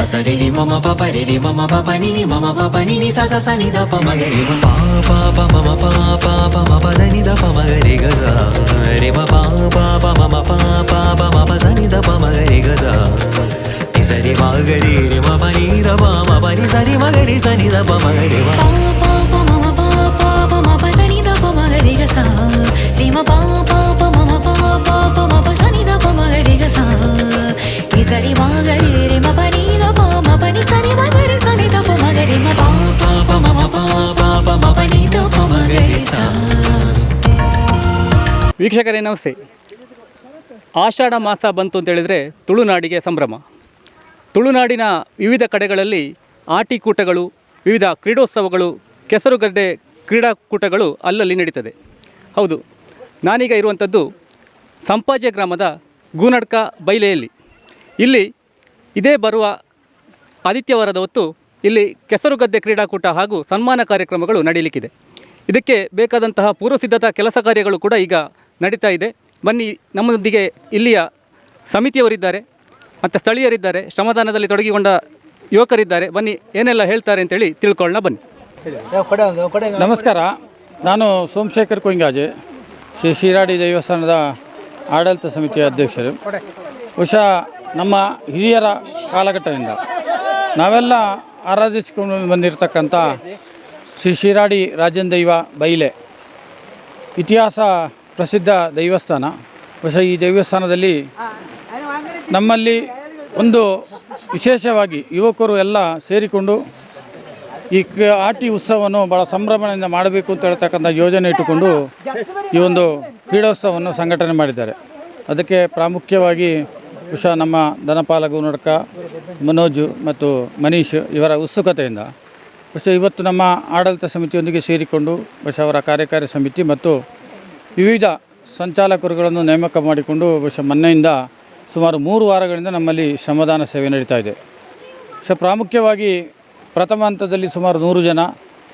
ససరిని మమ పపరిని మమ పపనిని మమ పపనిని సస సని ద పమగరి పా పాప మమ పా పాప మ పదని ద పమగరి గజ రే మ పా పాప మమ పా పాప మ పసని ద పమగరి గజ సరి మగరి రే మ పని ద పమ పని సరి మగరి సని ద పమగరి పా ವೀಕ್ಷಕರೇ, ನಮಸ್ತೆ. ಆಷಾಢ ಮಾಸ ಬಂತು ಅಂತ ಹೇಳಿದರೆ ತುಳುನಾಡಿಗೆ ಸಂಭ್ರಮ. ತುಳುನಾಡಿನ ವಿವಿಧ ಕಡೆಗಳಲ್ಲಿ ಆಟಿಕೂಟಗಳು, ವಿವಿಧ ಕ್ರೀಡೋತ್ಸವಗಳು ಕೆಸರುಗಡ್ಡೆ ಕ್ರೀಡಾಕೂಟಗಳು ಅಲ್ಲಲ್ಲಿ ನಡೀತದೆ. ಹೌದು, ನಾನೀಗ ಇರುವಂಥದ್ದು ಸಂಪಾಜೆ ಗ್ರಾಮದ ಗೂನಡ್ಕ ಬೈಲೆಯಲ್ಲಿ. ಇಲ್ಲಿ ಇದೇ ಬರುವ ಆದಿತ್ಯವಾರದ ಹೊತ್ತು ಇಲ್ಲಿ ಕೆಸರುಗದ್ದೆ ಕ್ರೀಡಾಕೂಟ ಹಾಗೂ ಸನ್ಮಾನ ಕಾರ್ಯಕ್ರಮಗಳು ನಡೀಲಿಕ್ಕಿದೆ. ಇದಕ್ಕೆ ಬೇಕಾದಂತಹ ಪೂರ್ವಸಿದ್ಧತಾ ಕೆಲಸ ಕಾರ್ಯಗಳು ಕೂಡ ಈಗ ನಡೀತಾ ಇದೆ. ಬನ್ನಿ ನಮ್ಮೊಂದಿಗೆ ಇಲ್ಲಿಯ ಸಮಿತಿಯವರಿದ್ದಾರೆ ಮತ್ತು ಸ್ಥಳೀಯರಿದ್ದಾರೆ ಶ್ರಮದಾನದಲ್ಲಿ ತೊಡಗಿಕೊಂಡ ಯುವಕರಿದ್ದಾರೆ. ಬನ್ನಿ ಏನೆಲ್ಲ ಹೇಳ್ತಾರೆ ಅಂತೇಳಿ ತಿಳ್ಕೊಳ್ಳೋಣ ಬನ್ನಿ. ನಮಸ್ಕಾರ ನಾನು ಸೋಮಶೇಖರ್ ಕುಂಗಾಜೆ ಶ್ರೀ ಶಿರಾಡಿ ದೇವಸ್ಥಾನದ ಆಡಳಿತ ಸಮಿತಿಯ ಅಧ್ಯಕ್ಷರು. ಬಹುಶಃ ನಮ್ಮ ಹಿರಿಯರ ಕಾಲಘಟ್ಟದಿಂದ ನಾವೆಲ್ಲ ಆರಾಧಿಸಿಕೊಂಡು ಬಂದಿರತಕ್ಕಂಥ ಶ್ರೀ ಶಿರಾಡಿ ರಾಜನ್ ದೈವ ಬೈಲೆ. ಇತಿಹಾಸ ಪ್ರಸಿದ್ಧ ದೈವಸ್ಥಾನ. ಬಹುಶಃ ಈ ದೇವಸ್ಥಾನದಲ್ಲಿ ನಮ್ಮಲ್ಲಿ ಒಂದು ವಿಶೇಷವಾಗಿ ಯುವಕರು ಎಲ್ಲ ಸೇರಿಕೊಂಡು ಈ ಆಟಿ ಉತ್ಸವವನ್ನು ಭಾಳ ಸಂಭ್ರಮದಿಂದ ಮಾಡಬೇಕು ಅಂತ ಹೇಳ್ತಕ್ಕಂಥ ಯೋಜನೆ ಇಟ್ಟುಕೊಂಡು ಈ ಒಂದು ಕ್ರೀಡೋತ್ಸವವನ್ನು ಸಂಘಟನೆ ಮಾಡಿದ್ದಾರೆ. ಅದಕ್ಕೆ ಪ್ರಾಮುಖ್ಯವಾಗಿ ಬಹುಶಃ ನಮ್ಮ ಧನಪಾಲ ಗುನಡ್ಕ ಮನೋಜ್ ಮತ್ತು ಮನೀಶ್ ಇವರ ಉತ್ಸುಕತೆಯಿಂದ ಬಹುಶಃ ಇವತ್ತು ನಮ್ಮ ಆಡಳಿತ ಸಮಿತಿಯೊಂದಿಗೆ ಸೇರಿಕೊಂಡು ಬಹುಶಃ ಅವರ ಕಾರ್ಯಕಾರಿ ಸಮಿತಿ ಮತ್ತು ವಿವಿಧ ಸಂಚಾಲಕರುಗಳನ್ನು ನೇಮಕ ಮಾಡಿಕೊಂಡು ಬಹುಶಃ ಮೊನ್ನೆಯಿಂದ ಸುಮಾರು ಮೂರು ವಾರಗಳಿಂದ ನಮ್ಮಲ್ಲಿ ಶ್ರಮದಾನ ಸೇವೆ ನಡೀತಾ ಇದೆ. ಸೊ, ಪ್ರಾಮುಖ್ಯವಾಗಿ ಪ್ರಥಮ ಹಂತದಲ್ಲಿ ಸುಮಾರು ನೂರು ಜನ,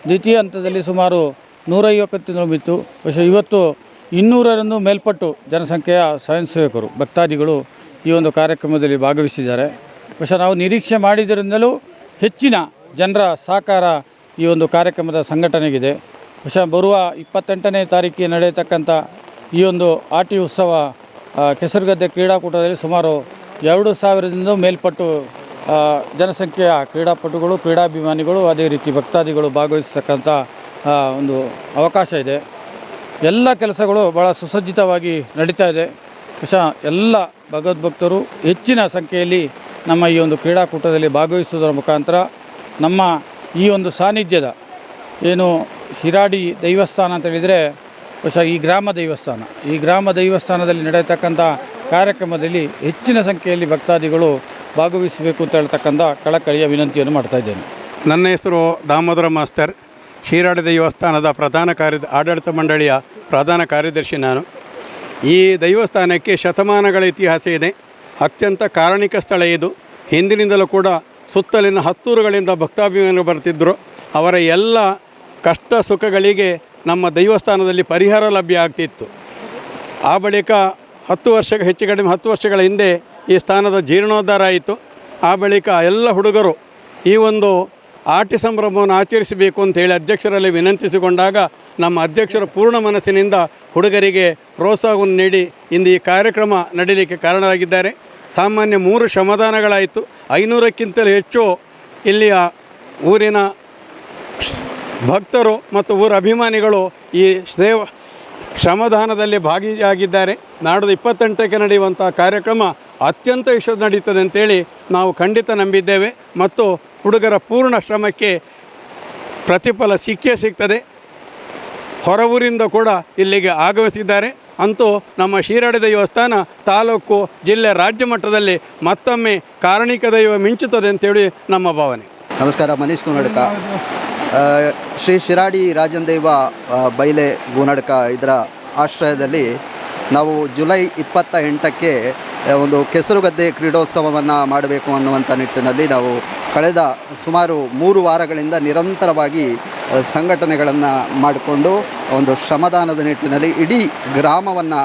ದ್ವಿತೀಯ ಹಂತದಲ್ಲಿ ಸುಮಾರು ನೂರೈವತ್ತು ಬಿತ್ತು. ಬಹುಶಃ ಇವತ್ತು ಇನ್ನೂರರನ್ನು ಮೇಲ್ಪಟ್ಟು ಜನಸಂಖ್ಯೆಯ ಸ್ವಯಂ ಸೇವಕರು, ಭಕ್ತಾದಿಗಳು ಈ ಒಂದು ಕಾರ್ಯಕ್ರಮದಲ್ಲಿ ಭಾಗವಹಿಸಿದ್ದಾರೆ. ಬಹುಶಃ ನಾವು ನಿರೀಕ್ಷೆ ಮಾಡಿದ್ದರಿಂದಲೂ ಹೆಚ್ಚಿನ ಜನರ ಸಹಕಾರ ಈ ಒಂದು ಕಾರ್ಯಕ್ರಮದ ಸಂಘಟನೆಗಿದೆ. ವಿಷ ಬರುವ ಇಪ್ಪತ್ತೆಂಟನೇ ತಾರೀಕಿಗೆ ನಡೆಯತಕ್ಕಂಥ ಈ ಒಂದು ಆಟಿ ಉತ್ಸವ ಕೆಸರುಗದ್ದೆ ಕ್ರೀಡಾಕೂಟದಲ್ಲಿ ಸುಮಾರು ಎರಡು ಸಾವಿರದಿಂದ ಮೇಲ್ಪಟ್ಟು ಜನಸಂಖ್ಯೆಯ ಕ್ರೀಡಾಪಟುಗಳು, ಕ್ರೀಡಾಭಿಮಾನಿಗಳು, ಅದೇ ರೀತಿ ಭಕ್ತಾದಿಗಳು ಭಾಗವಹಿಸತಕ್ಕಂಥ ಒಂದು ಅವಕಾಶ ಇದೆ. ಎಲ್ಲ ಕೆಲಸಗಳು ಭಾಳ ಸುಸಜ್ಜಿತವಾಗಿ ನಡೀತಾ ಇದೆ. ವಿಷ ಎಲ್ಲ ಭಗವದ್ಭಕ್ತರು ಹೆಚ್ಚಿನ ಸಂಖ್ಯೆಯಲ್ಲಿ ನಮ್ಮ ಈ ಒಂದು ಕ್ರೀಡಾಕೂಟದಲ್ಲಿ ಭಾಗವಹಿಸುವುದರ ಮುಖಾಂತರ ನಮ್ಮ ಈ ಒಂದು ಸಾನ್ನಿಧ್ಯದ ಏನು ಶಿರಾಡಿ ದೈವಸ್ಥಾನ ಅಂತ ಹೇಳಿದರೆ ಬಹುಶಃ ಈ ಗ್ರಾಮ ದೈವಸ್ಥಾನ. ಈ ಗ್ರಾಮ ದೈವಸ್ಥಾನದಲ್ಲಿ ನಡೆಯತಕ್ಕಂಥ ಕಾರ್ಯಕ್ರಮದಲ್ಲಿ ಹೆಚ್ಚಿನ ಸಂಖ್ಯೆಯಲ್ಲಿ ಭಕ್ತಾದಿಗಳು ಭಾಗವಹಿಸಬೇಕು ಅಂತ ಹೇಳ್ತಕ್ಕಂಥ ಕಳಕಳಿಯ ವಿನಂತಿಯನ್ನು ಮಾಡ್ತಾ ಇದ್ದೇನೆ. ನನ್ನ ಹೆಸರು ದಾಮೋದರ ಮಾಸ್ತರ್. ಶಿರಾಡಿ ದೇವಸ್ಥಾನದ ಪ್ರಧಾನ ಕಾರ್ಯ ಆಡಳಿತ ಮಂಡಳಿಯ ಪ್ರಧಾನ ಕಾರ್ಯದರ್ಶಿ ನಾನು. ಈ ದೈವಸ್ಥಾನಕ್ಕೆ ಶತಮಾನಗಳ ಇತಿಹಾಸ ಇದೆ. ಅತ್ಯಂತ ಕಾರಣಿಕ ಸ್ಥಳ ಇದು. ಹಿಂದಿನಿಂದಲೂ ಕೂಡ ಸುತ್ತಲಿನ ಹತ್ತೂರುಗಳಿಂದ ಭಕ್ತಾಭಿಮಾನಿಗಳು ಬರ್ತಿದ್ದರು ಅವರ ಎಲ್ಲ ಕಷ್ಟ ಸುಖಗಳಿಗೆ ನಮ್ಮ ದೈವಸ್ಥಾನದಲ್ಲಿ ಪರಿಹಾರ ಲಭ್ಯ ಆಗ್ತಿತ್ತು. ಆ ಬಳಿಕ ಹತ್ತು ವರ್ಷ ಹೆಚ್ಚು ಕಡಿಮೆ ಹತ್ತು ವರ್ಷಗಳ ಹಿಂದೆ ಈ ಸ್ಥಾನದ ಜೀರ್ಣೋದ್ಧಾರ ಆಯಿತು. ಆ ಬಳಿಕ ಎಲ್ಲ ಹುಡುಗರು ಈ ಒಂದು ಆಟಿ ಸಂಭ್ರಮವನ್ನು ಆಚರಿಸಬೇಕು ಅಂತ ಹೇಳಿ ಅಧ್ಯಕ್ಷರಲ್ಲಿ ವಿನಂತಿಸಿಕೊಂಡಾಗ ನಮ್ಮ ಅಧ್ಯಕ್ಷರು ಪೂರ್ಣ ಮನಸ್ಸಿನಿಂದ ಹುಡುಗರಿಗೆ ಪ್ರೋತ್ಸಾಹವನ್ನು ನೀಡಿ ಇಂದು ಈ ಕಾರ್ಯಕ್ರಮ ನಡೀಲಿಕ್ಕೆ ಕಾರಣರಾಗಿದ್ದಾರೆ. ಸಾಮಾನ್ಯ ಮೂರು ಶ್ರಮದಾನಗಳಾಯಿತು. ಐನೂರಕ್ಕಿಂತಲೂ ಹೆಚ್ಚು ಇಲ್ಲಿಯ ಊರಿನ ಭಕ್ತರು ಮತ್ತು ಊರ ಅಭಿಮಾನಿಗಳು ಈ ಸೇವ ಶ್ರಮದಾನದಲ್ಲಿ ಭಾಗಿಯಾಗಿದ್ದಾರೆ. ನಾಡದ ಇಪ್ಪತ್ತೆಂಟಕ್ಕೆ ನಡೆಯುವಂಥ ಕಾರ್ಯಕ್ರಮ ಅತ್ಯಂತ ಯಶಸ್ಸು ನಡೀತದೆ ಅಂತೇಳಿ ನಾವು ಖಂಡಿತ ನಂಬಿದ್ದೇವೆ ಮತ್ತು ಹುಡುಗರ ಪೂರ್ಣ ಶ್ರಮಕ್ಕೆ ಪ್ರತಿಫಲ ಸಿಕ್ಕೇ ಸಿಗ್ತದೆ. ಹೊರ ಊರಿಂದ ಕೂಡ ಇಲ್ಲಿಗೆ ಆಗಮಿಸಿದ್ದಾರೆ. ಅಂತೂ ನಮ್ಮ ಶಿರಾಡಿ ದೈವಸ್ಥಾನ ತಾಲೂಕು ಜಿಲ್ಲೆ ರಾಜ್ಯ ಮಟ್ಟದಲ್ಲಿ ಮತ್ತೊಮ್ಮೆ ಕಾರಣಿಕ ದೈವ ಮಿಂಚುತ್ತದೆ ಅಂತೇಳಿ ನಮ್ಮ ಭಾವನೆ. ನಮಸ್ಕಾರ, ಮನೀಶ್ ಗುಣಡ್ಕ. ಶ್ರೀ ಶಿರಾಡಿ ರಾಜನ್ ದೈವ ಬೈಲೆ ಗುಣಡ್ಕ ಇದರ ಆಶ್ರಯದಲ್ಲಿ ನಾವು ಜುಲೈ ಇಪ್ಪತ್ತ ಎಂಟಕ್ಕೆ ಒಂದು ಕೆಸರುಗದ್ದೆ ಕ್ರೀಡೋತ್ಸವವನ್ನು ಮಾಡಬೇಕು ಅನ್ನುವಂಥ ನಿಟ್ಟಿನಲ್ಲಿ ನಾವು ಕಳೆದ ಸುಮಾರು ಮೂರು ವಾರಗಳಿಂದ ನಿರಂತರವಾಗಿ ಸಂಘಟನೆಗಳನ್ನು ಮಾಡಿಕೊಂಡು ಒಂದು ಶ್ರಮದಾನದ ನಿಟ್ಟಿನಲ್ಲಿ ಇಡೀ ಗ್ರಾಮವನ್ನು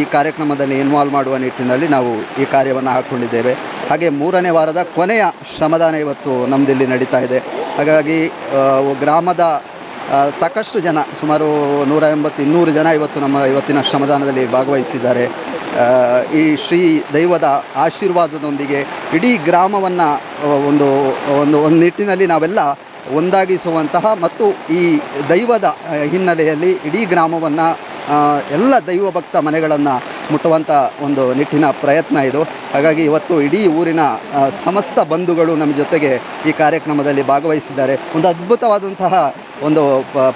ಈ ಕಾರ್ಯಕ್ರಮದಲ್ಲಿ ಇನ್ವಾಲ್ವ್ ಮಾಡುವ ನಿಟ್ಟಿನಲ್ಲಿ ನಾವು ಈ ಕಾರ್ಯವನ್ನು ಹಾಕ್ಕೊಂಡಿದ್ದೇವೆ ಹಾಗೆ ಮೂರನೇ ವಾರದ ಕೊನೆಯ ಶ್ರಮದಾನ ಇವತ್ತು ನಮ್ಮದಿಲ್ಲಿ ನಡೀತಾ ಇದೆ. ಹಾಗಾಗಿ ಗ್ರಾಮದ ಸಾಕಷ್ಟು ಜನ, ಸುಮಾರು ನೂರ ಎಂಬತ್ತು, ಇನ್ನೂರು ಜನ ಇವತ್ತು ನಮ್ಮ ಇವತ್ತಿನ ಶ್ರಮದಾನದಲ್ಲಿ ಭಾಗವಹಿಸಿದ್ದಾರೆ. ಈ ಶ್ರೀ ದೈವದ ಆಶೀರ್ವಾದದೊಂದಿಗೆ ಇಡೀ ಗ್ರಾಮವನ್ನು ಒಂದು ಒಂದು ಒಂದು ನಿಟ್ಟಿನಲ್ಲಿ ನಾವೆಲ್ಲ ಒಂದಾಗಿಸುವಂತಹ ಮತ್ತು ಈ ದೈವದ ಹಿನ್ನೆಲೆಯಲ್ಲಿ ಇಡೀ ಗ್ರಾಮವನ್ನು ಎಲ್ಲ ದೈವ ಭಕ್ತ ಮನೆಗಳನ್ನು ಮುಟ್ಟುವಂಥ ಒಂದು ನಿಟ್ಟಿನ ಪ್ರಯತ್ನ ಇದು. ಹಾಗಾಗಿ ಇವತ್ತು ಇಡೀ ಊರಿನ ಸಮಸ್ತ ಬಂಧುಗಳು ನಮ್ಮ ಜೊತೆಗೆ ಈ ಕಾರ್ಯಕ್ರಮದಲ್ಲಿ ಭಾಗವಹಿಸಿದ್ದಾರೆ. ಒಂದು ಅದ್ಭುತವಾದಂತಹ ಒಂದು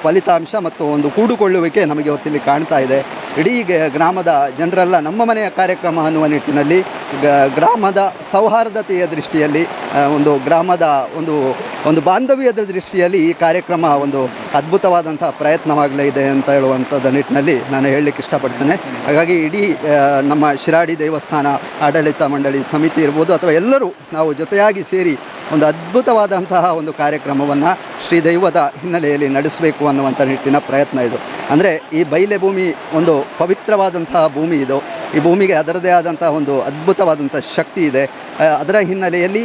ಫಲಿತಾಂಶ ಮತ್ತು ಒಂದು ಕೂಡುಕೊಳ್ಳುವಿಕೆ ನಮಗೆ ಇವತ್ತಿಲ್ಲಿ ಕಾಣ್ತಾ ಇದೆ. ಇಡೀ ಗ್ರಾಮದ ಜನರೆಲ್ಲ ನಮ್ಮ ಮನೆಯ ಕಾರ್ಯಕ್ರಮ ಅನ್ನುವ ನಿಟ್ಟಿನಲ್ಲಿ ಗ್ರಾಮದ ಸೌಹಾರ್ದತೆಯ ದೃಷ್ಟಿಯಲ್ಲಿ ಒಂದು ಗ್ರಾಮದ ಒಂದು ಒಂದು ಬಾಂಧವ್ಯದ ದೃಷ್ಟಿಯಲ್ಲಿ ಈ ಕಾರ್ಯಕ್ರಮ ಒಂದು ಅದ್ಭುತವಾದಂಥ ಪ್ರಯತ್ನವಾಗಲೇ ಇದೆ ಅಂತ ಹೇಳುವಂಥದ್ದು ನಿಟ್ಟಿನಲ್ಲಿ ನಾನು ಹೇಳಲಿಕ್ಕೆ ಇಷ್ಟಪಡ್ತೇನೆ. ಹಾಗಾಗಿ ಇಡೀ ನಮ್ಮ ಶಿರಾಡಿ ದೇವಸ್ಥಾನ, ಆಡಳಿತ ಮಂಡಳಿ ಸಮಿತಿ ಇರ್ಬೋದು ಅಥವಾ ಎಲ್ಲರೂ ನಾವು ಜೊತೆಯಾಗಿ ಸೇರಿ ಒಂದು ಅದ್ಭುತವಾದಂತಹ ಒಂದು ಕಾರ್ಯಕ್ರಮವನ್ನು ಶ್ರೀ ದೈವದ ಹಿನ್ನೆಲೆಯಲ್ಲಿ ನಡೆಸಬೇಕು ಅನ್ನುವಂಥ ನಿಟ್ಟಿನ ಪ್ರಯತ್ನ ಇದು. ಅಂದರೆ ಈ ಬೈಲೆ ಭೂಮಿ ಒಂದು ಪವಿತ್ರವಾದಂತಹ ಭೂಮಿ ಇದು. ಈ ಭೂಮಿಗೆ ಅದರದೇ ಆದಂಥ ಒಂದು ಅದ್ಭುತವಾದಂಥ ಶಕ್ತಿ ಇದೆ. ಅದರ ಹಿನ್ನೆಲೆಯಲ್ಲಿ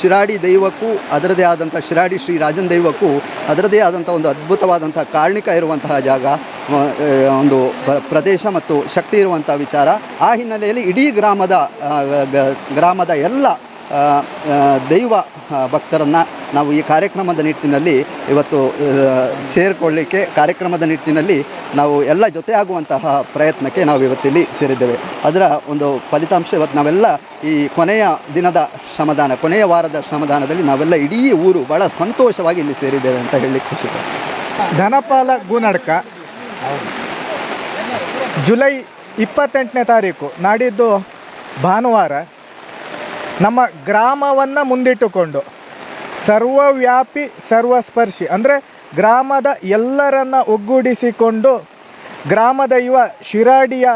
ಶಿರಾಡಿ ದೈವಕ್ಕೂ, ಅದರದೇ ಆದಂಥ ಶಿರಾಡಿ ಶ್ರೀ ರಾಜನ್ ದೈವಕ್ಕೂ, ಅದರದೇ ಆದಂಥ ಒಂದು ಅದ್ಭುತವಾದಂಥ ಕಾರಣಿಕ ಇರುವಂತಹ ಜಾಗ ಒಂದು ಪ್ರದೇಶ ಮತ್ತು ಶಕ್ತಿ ಇರುವಂಥ ವಿಚಾರ. ಆ ಹಿನ್ನೆಲೆಯಲ್ಲಿ ಇಡೀ ಗ್ರಾಮದ ಗ್ರಾಮದ ಎಲ್ಲ ದೈವ ಭಕ್ತರನ್ನು ನಾವು ಈ ಕಾರ್ಯಕ್ರಮದ ನಿಟ್ಟಿನಲ್ಲಿ ಇವತ್ತು ಸೇರಿಕೊಳ್ಳಿಕ್ಕೆ ಕಾರ್ಯಕ್ರಮದ ನಿಟ್ಟಿನಲ್ಲಿ ನಾವು ಎಲ್ಲ ಜೊತೆಯಾಗುವಂತಹ ಪ್ರಯತ್ನಕ್ಕೆ ನಾವು ಇವತ್ತಿಲ್ಲಿ ಸೇರಿದ್ದೇವೆ. ಅದರ ಒಂದು ಫಲಿತಾಂಶ ಇವತ್ತು ನಾವೆಲ್ಲ ಈ ಕೊನೆಯ ದಿನದ ಶ್ರಮದಾನ, ಕೊನೆಯ ವಾರದ ಶ್ರಮದಾನದಲ್ಲಿ ನಾವೆಲ್ಲ ಇಡೀ ಊರು ಭಾಳ ಸಂತೋಷವಾಗಿ ಇಲ್ಲಿ ಸೇರಿದ್ದೇವೆ ಅಂತ ಹೇಳಿ ಖುಷಿ. ಧನಪಾಲ ಗೂನಡ್ಕ ಜುಲೈ ಇಪ್ಪತ್ತೆಂಟನೇ ತಾರೀಕು, ನಾಡಿದ್ದು ಭಾನುವಾರ, ನಮ್ಮ ಗ್ರಾಮವನ್ನು ಮುಂದಿಟ್ಟುಕೊಂಡು ಸರ್ವವ್ಯಾಪಿ ಸರ್ವಸ್ಪರ್ಶಿ ಅಂದರೆ ಗ್ರಾಮದ ಎಲ್ಲರನ್ನ ಒಗ್ಗೂಡಿಸಿಕೊಂಡು ಗ್ರಾಮದ ಯುವ ಶಿರಾಡಿಯ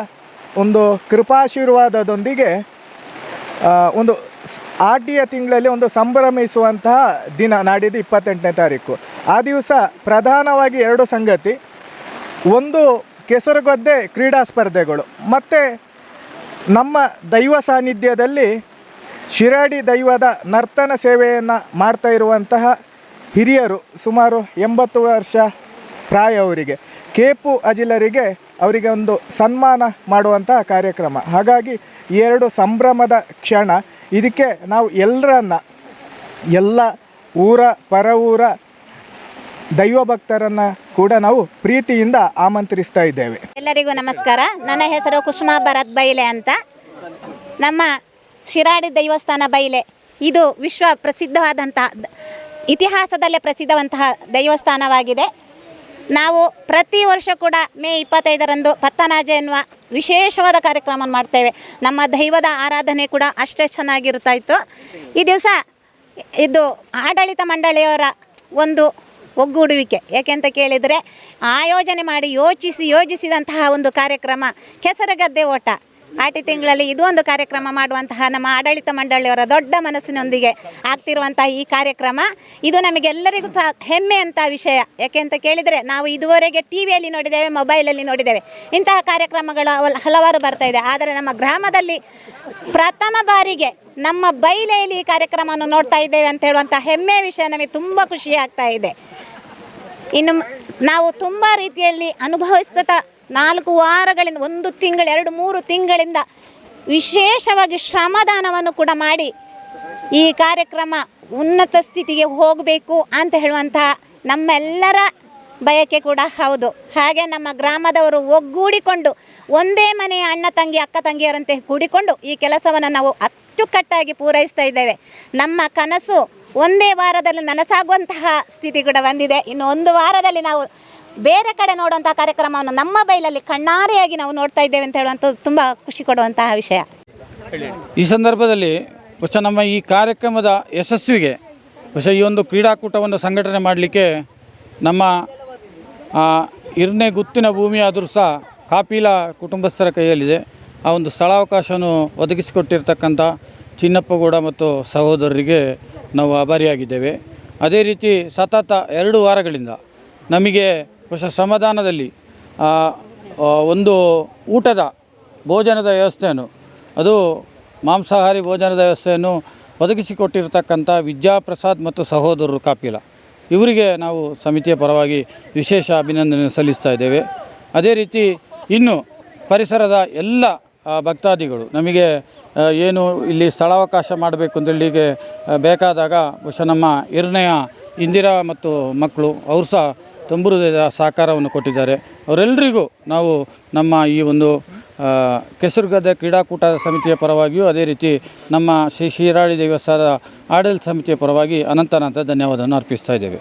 ಒಂದು ಕೃಪಾಶೀರ್ವಾದದೊಂದಿಗೆ ಒಂದು ಆಟಿಯ ತಿಂಗಳಲ್ಲಿ ಒಂದು ಸಂಭ್ರಮಿಸುವಂತಹ ದಿನ ನಾಡಿದ್ದು ಇಪ್ಪತ್ತೆಂಟನೇ ತಾರೀಕು. ಆ ದಿವಸ ಪ್ರಧಾನವಾಗಿ ಎರಡು ಸಂಗತಿ. ಒಂದು ಕೆಸರುಗದ್ದೆ ಕ್ರೀಡಾ ಸ್ಪರ್ಧೆಗಳು. ಮತ್ತು ನಮ್ಮ ದೈವ ಸಾನ್ನಿಧ್ಯದಲ್ಲಿ ಶಿರಾಡಿ ದೈವದ ನರ್ತನ ಸೇವೆಯನ್ನು ಮಾಡ್ತಾ ಇರುವಂತಹ ಹಿರಿಯರು ಸುಮಾರು ಎಂಬತ್ತು ವರ್ಷ ಪ್ರಾಯ ಅವರಿಗೆ. ಕೇಪು ಅಜಿಲರಿಗೆ ಅವರಿಗೆ ಒಂದು ಸನ್ಮಾನ ಮಾಡುವಂತಹ ಕಾರ್ಯಕ್ರಮ. ಹಾಗಾಗಿ ಎರಡು ಸಂಭ್ರಮದ ಕ್ಷಣ. ಇದಕ್ಕೆ ನಾವು ಎಲ್ಲರನ್ನ ಎಲ್ಲ ಊರ ಪರ ದೈವ ಭಕ್ತರನ್ನು ಕೂಡ ನಾವು ಪ್ರೀತಿಯಿಂದ ಆಮಂತ್ರಿಸ್ತಾ ಇದ್ದೇವೆ. ಎಲ್ಲರಿಗೂ ನಮಸ್ಕಾರ. ನನ್ನ ಹೆಸರು ಕುಸುಮಾ ಭರತ್ ಬೈಲೆ ಅಂತ. ನಮ್ಮ ಶಿರಾಡಿ ದೈವಸ್ಥಾನ ಬೈಲೆ. ಇದು ವಿಶ್ವ ಪ್ರಸಿದ್ಧವಾದಂತಹ ಇತಿಹಾಸದಲ್ಲೇ ಪ್ರಸಿದ್ಧವಂತಹ ದೈವಸ್ಥಾನವಾಗಿದೆ. ನಾವು ಪ್ರತಿ ವರ್ಷ ಕೂಡ ಮೇ ಇಪ್ಪತ್ತೈದರಂದು ಪತ್ತನಾಜೆ ಎನ್ನುವ ವಿಶೇಷವಾದ ಕಾರ್ಯಕ್ರಮವನ್ನು ಮಾಡ್ತೇವೆ. ನಮ್ಮ ದೈವದ ಆರಾಧನೆ ಕೂಡ ಅಷ್ಟೇ ಚೆನ್ನಾಗಿರ್ತಾ ಇತ್ತು ಈ ದಿವಸ ಇದು ಆಡಳಿತ ಮಂಡಳಿಯವರ ಒಂದು ಒಗ್ಗೂಡುವಿಕೆ. ಯಾಕೆಂತ ಕೇಳಿದರೆ, ಆಯೋಜನೆ ಮಾಡಿ ಯೋಚಿಸಿ ಯೋಜಿಸಿದಂತಹ ಒಂದು ಕಾರ್ಯಕ್ರಮ ಕೆಸರಗದ್ದೆ ಓಟ. ಆಟಿ ತಿಂಗಳಲ್ಲಿ ಇದು ಒಂದು ಕಾರ್ಯಕ್ರಮ ಮಾಡುವಂತಹ ನಮ್ಮ ಆಡಳಿತ ಮಂಡಳಿಯವರ ದೊಡ್ಡ ಮನಸ್ಸಿನೊಂದಿಗೆ ಆಗ್ತಿರುವಂತಹ ಈ ಕಾರ್ಯಕ್ರಮ. ಇದು ನಮಗೆಲ್ಲರಿಗೂ ಸಹ ಹೆಮ್ಮೆಯಂಥ ವಿಷಯ. ಯಾಕೆ ಅಂತ ಕೇಳಿದರೆ ನಾವು ಇದುವರೆಗೆ ಟಿ ವಿಯಲ್ಲಿ ನೋಡಿದ್ದೇವೆ, ಮೊಬೈಲಲ್ಲಿ ನೋಡಿದ್ದೇವೆ. ಇಂತಹ ಕಾರ್ಯಕ್ರಮಗಳು ಹಲವಾರು ಬರ್ತಾ ಇದೆ. ಆದರೆ ನಮ್ಮ ಗ್ರಾಮದಲ್ಲಿ ಪ್ರಥಮ ಬಾರಿಗೆ ನಮ್ಮ ಬೈಲೆಯಲ್ಲಿ ಈ ಕಾರ್ಯಕ್ರಮವನ್ನು ನೋಡ್ತಾ ಇದ್ದೇವೆ ಅಂತ ಹೇಳುವಂಥ ಹೆಮ್ಮೆಯ ವಿಷಯ ನಮಗೆ ತುಂಬ ಖುಷಿ ಆಗ್ತಾ ಇದೆ. ಇನ್ನು ನಾವು ತುಂಬ ರೀತಿಯಲ್ಲಿ ಅನುಭವಿಸಿದ ನಾಲ್ಕು ವಾರಗಳಿಂದ, ಒಂದು ತಿಂಗಳು, ಎರಡು, ಮೂರು ತಿಂಗಳಿಂದ ವಿಶೇಷವಾಗಿ ಶ್ರಮದಾನವನ್ನು ಕೂಡ ಮಾಡಿ ಈ ಕಾರ್ಯಕ್ರಮ ಉನ್ನತ ಸ್ಥಿತಿಗೆ ಹೋಗಬೇಕು ಅಂತ ಹೇಳುವಂತಹ ನಮ್ಮೆಲ್ಲರ ಬಯಕೆ ಕೂಡ ಹೌದು. ಹಾಗೆ ನಮ್ಮ ಗ್ರಾಮದವರು ಒಗ್ಗೂಡಿಕೊಂಡು, ಒಂದೇ ಮನೆಯ ಅಣ್ಣ ತಂಗಿ, ಅಕ್ಕ ತಂಗಿಯರಂತೆ ಕೂಡಿಕೊಂಡು ಈ ಕೆಲಸವನ್ನು ನಾವು ಅಚ್ಚುಕಟ್ಟಾಗಿ ಪೂರೈಸ್ತಾ ಇದ್ದೇವೆ. ನಮ್ಮ ಕನಸು ಒಂದೇ ವಾರದಲ್ಲಿ ನನಸಾಗುವಂತಹ ಸ್ಥಿತಿ ಕೂಡ ಬಂದಿದೆ. ಇನ್ನು ಒಂದು ವಾರದಲ್ಲಿ ನಾವು ಬೇರೆ ಕಡೆ ನೋಡುವಂಥ ಕಾರ್ಯಕ್ರಮವನ್ನು ನಮ್ಮ ಬೈಲಲ್ಲಿ ಕಣ್ಣಾರೆಯಾಗಿ ನಾವು ನೋಡ್ತಾ ಇದ್ದೇವೆ ಅಂತ ಹೇಳುವಂಥದ್ದು ತುಂಬ ಖುಷಿ ಕೊಡುವಂತಹ ವಿಷಯ. ಈ ಸಂದರ್ಭದಲ್ಲಿ ಹೊಸ ನಮ್ಮ ಈ ಕಾರ್ಯಕ್ರಮದ ಯಶಸ್ವಿಗೆ ಹೊಸ ಈ ಒಂದು ಕ್ರೀಡಾಕೂಟವನ್ನು ಸಂಘಟನೆ ಮಾಡಲಿಕ್ಕೆ ನಮ್ಮ ಎರಡನೇ ಗುತ್ತಿನ ಭೂಮಿ ಆದರೂ ಸಹ ಕಾಪೀಲ ಕುಟುಂಬಸ್ಥರ ಕೈಯಲ್ಲಿದೆ. ಆ ಒಂದು ಸ್ಥಳಾವಕಾಶವನ್ನು ಒದಗಿಸಿಕೊಟ್ಟಿರ್ತಕ್ಕಂಥ ಚಿನ್ನಪ್ಪಗೌಡ ಮತ್ತು ಸಹೋದರರಿಗೆ ನಾವು ಆಭಾರಿಯಾಗಿದ್ದೇವೆ. ಅದೇ ರೀತಿ ಸತತ ಎರಡು ವಾರಗಳಿಂದ ನಮಗೆ ಆ, ಆ, ಒಂದು ಊಟದ ಭೋಜನದ ವ್ಯವಸ್ಥೆಯನ್ನು ಅದು ಮಾಂಸಾಹಾರಿ ಭೋಜನದ ವ್ಯವಸ್ಥೆಯನ್ನು ಒದಗಿಸಿಕೊಟ್ಟಿರ್ತಕ್ಕಂಥ ವಿದ್ಯಾಪ್ರಸಾದ್ ಮತ್ತು ಸಹೋದರರು ಕಾಪಿಲ. ಇವರಿಗೆ ನಾವು ಸಮಿತಿಯ ಪರವಾಗಿ ವಿಶೇಷ ಅಭಿನಂದನೆ ಸಲ್ಲಿಸ್ತಾ ಇದ್ದೇವೆ. ಅದೇ ರೀತಿ ಇನ್ನು ಪರಿಸರದ ಎಲ್ಲ ಭಕ್ತಾದಿಗಳು ನಮಗೆ ಏನು ಇಲ್ಲಿ ಸ್ಥಳಾವಕಾಶ ಮಾಡಬೇಕು ಅಂತೇಳಿಗೆ ಬೇಕಾದಾಗ ಬಹುಶಃ ನಮ್ಮ ಇರ್ನೆಯ ಇಂದಿರಾ ಮತ್ತು ಮಕ್ಕಳು ಅವರು ಸಹ ತುಂಬುರುದ ಸಹಕಾರವನ್ನು ಕೊಟ್ಟಿದ್ದಾರೆ. ಅವರೆಲ್ಲರಿಗೂ ನಾವು ನಮ್ಮ ಈ ಒಂದು ಕೆಸರುಗದ ಕ್ರೀಡಾಕೂಟ ಸಮಿತಿಯ ಪರವಾಗಿಯೂ ಅದೇ ರೀತಿ ನಮ್ಮ ಶ್ರೀ ಶಿರಾಡಿ ದೇವಸ್ಥಾನದ ಆಡಳಿತ ಸಮಿತಿಯ ಪರವಾಗಿ ಅನಂತನಾಥ ಧನ್ಯವಾದವನ್ನು ಅರ್ಪಿಸ್ತಾ ಇದ್ದೇವೆ.